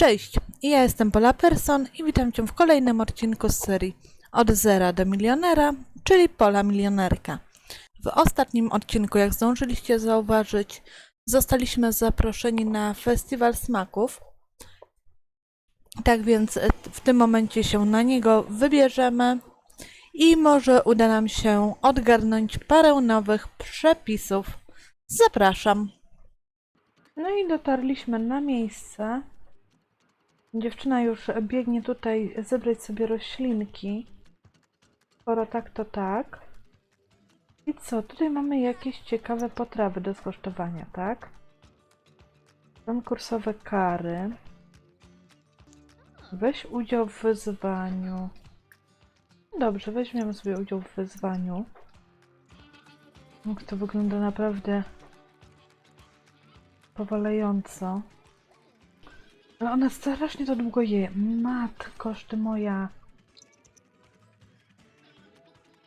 Cześć, ja jestem Pola Persson i witam Cię w kolejnym odcinku z serii Od zera do milionera, czyli Pola Milionerka. W ostatnim odcinku, jak zdążyliście zauważyć, zostaliśmy zaproszeni na Festiwal Smaków. Tak więc e, w tym momencie się na niego wybierzemy i może uda nam się odgarnąć parę nowych przepisów. Zapraszam. No i dotarliśmy na miejsce. Dziewczyna już biegnie tutaj zebrać sobie roślinki. Skoro tak, to tak. I co? Tutaj mamy jakieś ciekawe potrawy do skosztowania, tak? Konkursowe kary. Weź udział w wyzwaniu. Dobrze, weźmiemy sobie udział w wyzwaniu. To wygląda naprawdę powalająco. Ale ona strasznie to długo je. Matkoż ty moja.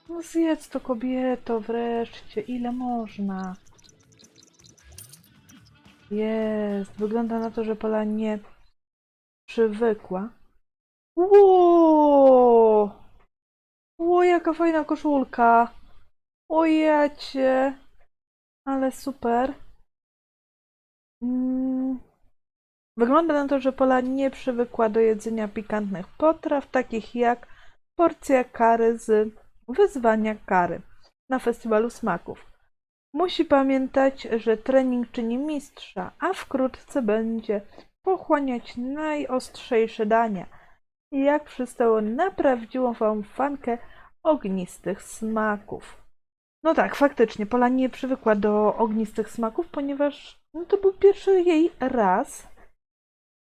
No zjedz to kobieto wreszcie. Ile można? Jest. Wygląda na to, że Pola nie przywykła. Ło! Ło, jaka fajna koszulka. O jacie. Ale super. Mm. Wygląda na to, że Pola nie przywykła do jedzenia pikantnych potraw, takich jak porcja kary z wyzwania kary na festiwalu smaków. Musi pamiętać, że trening czyni mistrza, a wkrótce będzie pochłaniać najostrzejsze dania, jak przystało na prawdziwą fankę ognistych smaków. No tak, faktycznie, Pola nie przywykła do ognistych smaków, ponieważ no, to był pierwszy jej raz.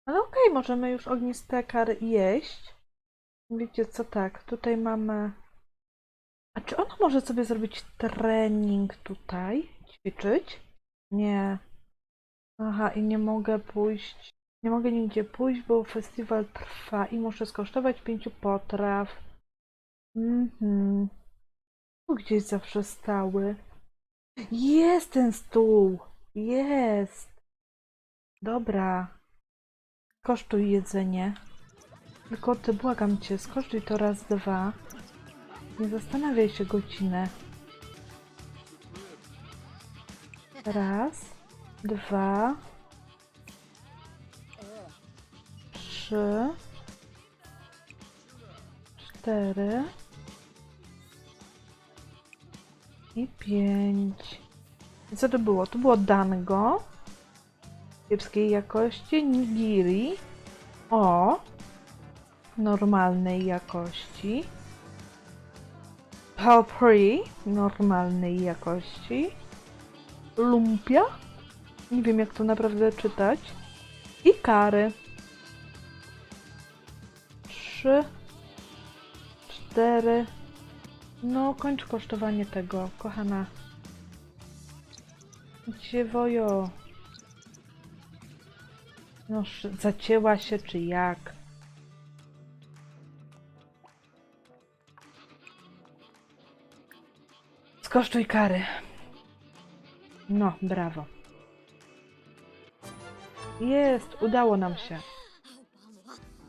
Ale okej, możemy już ogniste kary jeść. Wiecie co, tak, tutaj mamy... A czy ona może sobie zrobić trening tutaj? Ćwiczyć? Nie. Aha, i nie mogę pójść... Nie mogę nigdzie pójść, bo festiwal trwa i muszę skosztować pięciu potraw. Mhm. Tu gdzieś zawsze stały. Jest ten stół! Jest! Dobra. Kosztuj jedzenie. Tylko ty, błagam cię, skosztuj to raz, dwa. Nie zastanawiaj się godzinę. Raz, dwa, trzy, cztery i pięć. I co to było? To było dango kiepskiej jakości, nigiri o normalnej jakości, palpri normalnej jakości, lumpia, nie wiem jak to naprawdę czytać, i kary. Trzy, cztery, no kończ kosztowanie tego, kochana. Gdzie wojo? No, zacięła się czy jak? Skosztuj kary. No, brawo. Jest, udało nam się.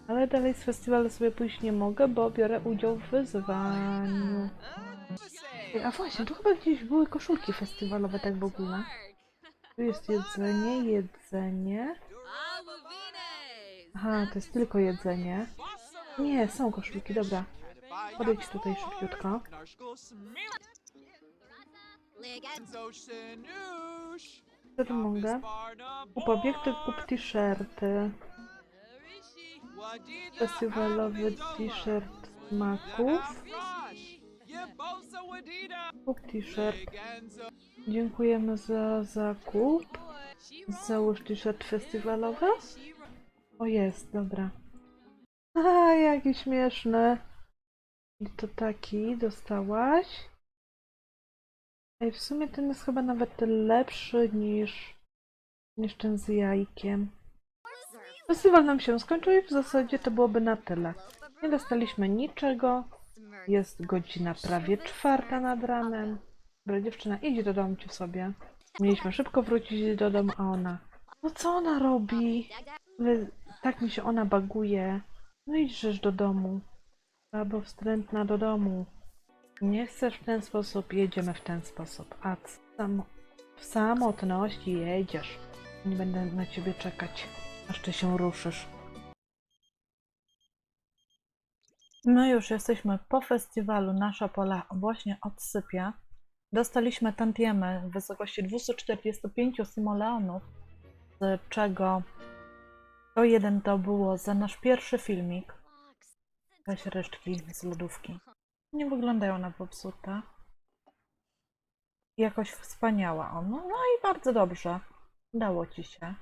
Ale dalej z festiwalu sobie pójść nie mogę, bo biorę udział w wyzwaniu. A właśnie, tu chyba gdzieś były koszulki festiwalowe, tak w ogóle. Tu jest jedzenie, jedzenie. Aha, to jest tylko jedzenie. Nie, są koszulki, dobra. Podejdź tutaj szybciutko. Co tu mogę? Kup obiekty, kup t-shirty. Festiwalowy t-shirt smaków. Kup t-shirt. Dziękujemy za zakup. Załóż t-shirt festiwalowy. O jest, dobra. A, jaki śmieszny. I to taki dostałaś. Ej, w sumie ten jest chyba nawet lepszy niż, niż ten z jajkiem. Festiwal nam się skończył i w zasadzie to byłoby na tyle. Nie dostaliśmy niczego. Jest godzina prawie czwarta nad ranem. Dobra, dziewczyna, idź do domu ci sobie. Mieliśmy szybko wrócić do domu, a ona... No co ona robi? Ale tak mi się ona baguje. No idźżesz do domu. Albo wstrętna do domu. Nie chcesz w ten sposób, jedziemy w ten sposób. A sam, w samotności jedziesz. Nie będę na ciebie czekać, aż ty się ruszysz. No już jesteśmy po festiwalu. Nasza pola właśnie odsypia. Dostaliśmy tantiemy w wysokości 245 simoleonów, z czego to jeden to było za nasz pierwszy filmik. Weź resztki z lodówki. Nie wyglądają na popsute. Jakoś wspaniała on. No, i bardzo dobrze. Udało ci się.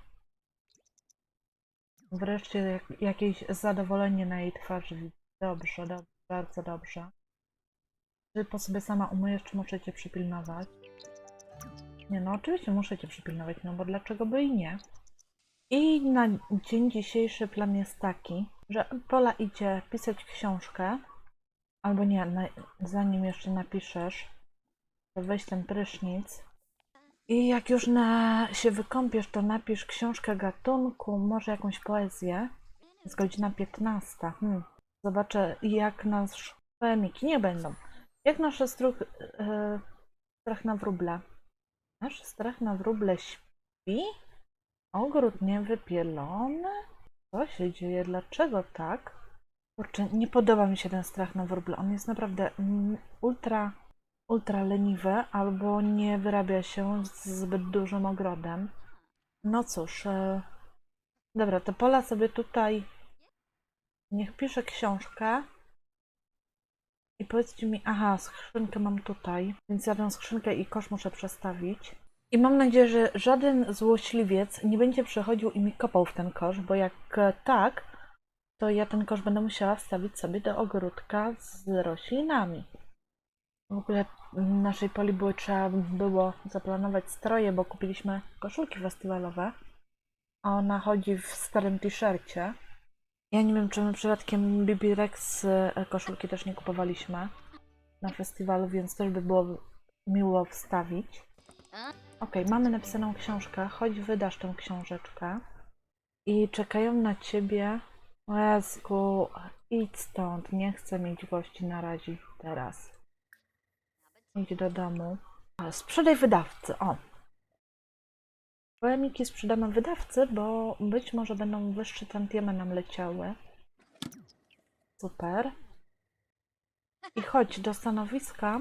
Wreszcie jak, jakieś zadowolenie na jej twarzy. Dobrze, dobrze, bardzo dobrze. Czy po sobie sama umyjesz, czy muszę cię przypilnować? Nie, no oczywiście muszę cię przypilnować, no bo dlaczego by i nie? I na dzień dzisiejszy plan jest taki, że Pola idzie pisać książkę, albo nie, na, zanim jeszcze napiszesz, to weź ten prysznic. I jak już na, się wykąpiesz, to napisz książkę gatunku, może jakąś poezję. Jest godzina 15. Hmm. Zobaczę, jak nasz poemiki nie będą. Jak nasz struch, e, strach na wróble. Nasz strach na wróble śpi? Ogród niewypielony? Co się dzieje? Dlaczego tak? Kurczę, nie podoba mi się ten strach na wróble. On jest naprawdę mm, ultra, ultra leniwy, albo nie wyrabia się z zbyt dużym ogrodem. No cóż, e, dobra, to Pola sobie tutaj niech pisze książkę. I powiedzcie mi, aha, skrzynkę mam tutaj, więc ja tę skrzynkę i kosz muszę przestawić. I mam nadzieję, że żaden złośliwiec nie będzie przychodził i mi kopał w ten kosz, bo jak tak, to ja ten kosz będę musiała wstawić sobie do ogródka z roślinami. W ogóle w naszej poli było, trzeba było zaplanować stroje, bo kupiliśmy koszulki festiwalowe, a ona chodzi w starym t-shircie. Ja nie wiem, czy my przypadkiem Bibi Rex e, koszulki też nie kupowaliśmy na festiwalu, więc też by było miło wstawić. Okej, mamy napisaną książkę. Chodź, wydasz tę książeczkę. I czekają na ciebie. Jezu, idź stąd. Nie chcę mieć gości na razie teraz. Idź do domu. Sprzedaj wydawcy. O. Poemiki sprzedamy wydawcy, bo być może będą wyższe tantiemy nam leciały. Super. I chodź do stanowiska.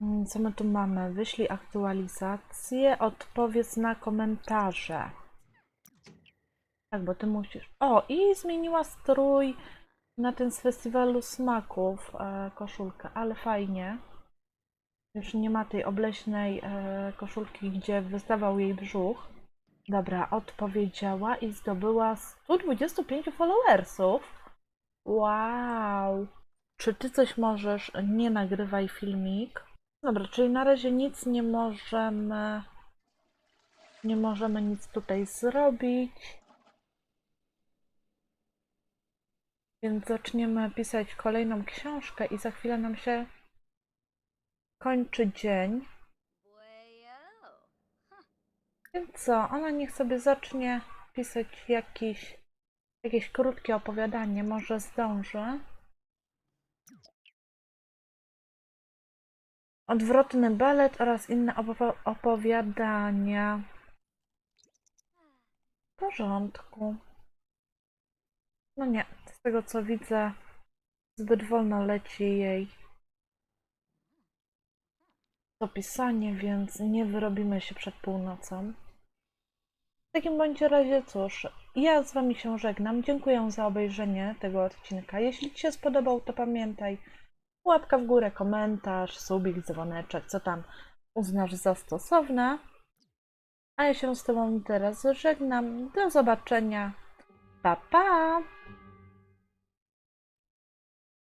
Mm, Co my tu mamy? Wyślij aktualizację, odpowiedz na komentarze. Tak, bo ty musisz. O, i zmieniła strój na ten z festiwalu smaków e, koszulkę, ale fajnie. Już nie ma tej obleśnej e, koszulki, gdzie wystawał jej brzuch. Dobra, odpowiedziała i zdobyła 125 followersów. Wow. Czy ty coś możesz? Nie nagrywaj filmik. Dobra, czyli na razie nic nie możemy. Nie możemy nic tutaj zrobić. Więc zaczniemy pisać kolejną książkę i za chwilę nam się kończy dzień. Więc co, ona niech sobie zacznie pisać jakiś, jakieś krótkie opowiadanie, może zdąży. Odwrotny balet oraz inne opowiadania. W porządku. No nie, z tego co widzę, zbyt wolno leci jej to pisanie, więc nie wyrobimy się przed północą. W takim bądź razie, cóż, ja z Wami się żegnam. Dziękuję za obejrzenie tego odcinka. Jeśli Ci się spodobał, to pamiętaj, łapka w górę, komentarz, subik, dzwoneczek, co tam uznasz za stosowne. A ja się z Tobą teraz żegnam. Do zobaczenia. Pa, pa!